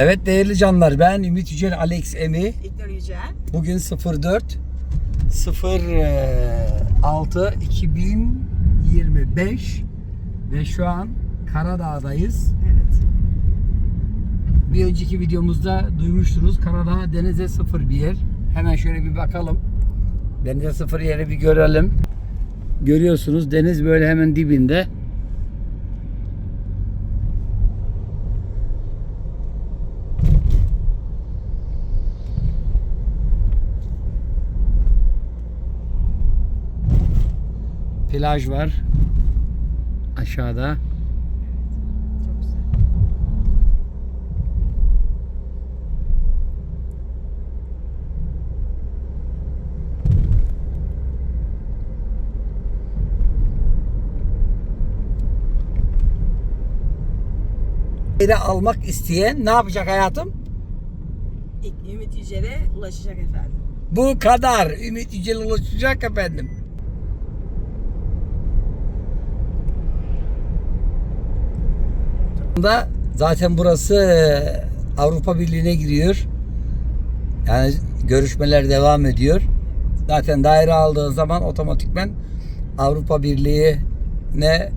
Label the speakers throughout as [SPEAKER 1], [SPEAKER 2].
[SPEAKER 1] Evet değerli canlar ben Ümit Yücel Alex Emi.
[SPEAKER 2] İlknur Yücel.
[SPEAKER 1] Bugün 04 06 2025 ve şu an Karadağ'dayız.
[SPEAKER 2] Evet.
[SPEAKER 1] Bir önceki videomuzda duymuştunuz Karadağ denize sıfır bir yer. Hemen şöyle bir bakalım. Denize sıfır yeri bir görelim. Görüyorsunuz deniz böyle hemen dibinde. Plaj var. Aşağıda.
[SPEAKER 2] Çok güzel.
[SPEAKER 1] Yeri almak isteyen ne yapacak hayatım?
[SPEAKER 2] Ümit Yücel'e ulaşacak efendim.
[SPEAKER 1] Bu kadar. Ümit Yücel ulaşacak efendim. Da zaten burası e, Avrupa Birliği'ne giriyor. Yani görüşmeler devam ediyor. Zaten daire aldığı zaman otomatikmen Avrupa Birliği'ne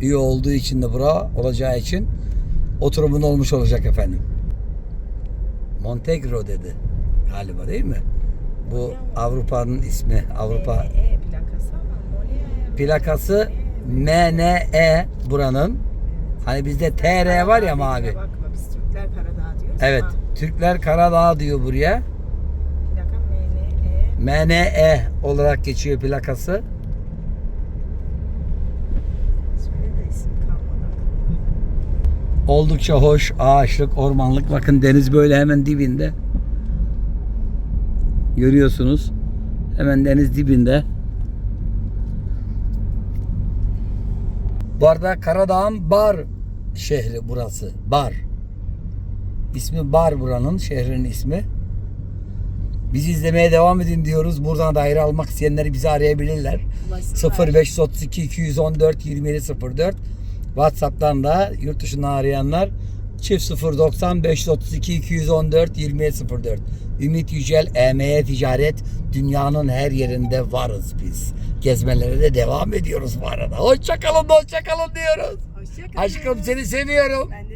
[SPEAKER 1] üye olduğu için de bura olacağı için oturumun olmuş olacak efendim. Montenegro dedi galiba değil mi? Bu Avrupa'nın ismi. Avrupa
[SPEAKER 2] E, e plakası
[SPEAKER 1] MNE buranın. Hani bizde TR var ya mavi.
[SPEAKER 2] Bakma biz Türkler Karadağ diyoruz
[SPEAKER 1] Evet.
[SPEAKER 2] ama
[SPEAKER 1] Türkler Karadağ diyor buraya.
[SPEAKER 2] plaka MNE.
[SPEAKER 1] MNE olarak geçiyor plakası.
[SPEAKER 2] Söyle de isim kalmadı.
[SPEAKER 1] Oldukça hoş, ağaçlık, ormanlık. Bakın deniz böyle hemen dibinde. Görüyorsunuz. Hemen deniz dibinde. Bu arada Karadağ'ın Bar şehri burası. Bar. İsmi Bar buranın, şehrin ismi. Bizi izlemeye devam edin diyoruz. Buradan daire almak isteyenler bizi arayabilirler.
[SPEAKER 2] Ulaşsınlar.
[SPEAKER 1] 0532 214 2704 WhatsApp'tan da yurt dışından arayanlar çift 090 532 214 2704 Ümit Yücel EME Ticaret dünyanın her yerinde varız biz. Gezmelere de devam ediyoruz bu arada. Hoşçakalın hoşçakalın diyoruz. Aşkım seni seviyorum.
[SPEAKER 2] Ben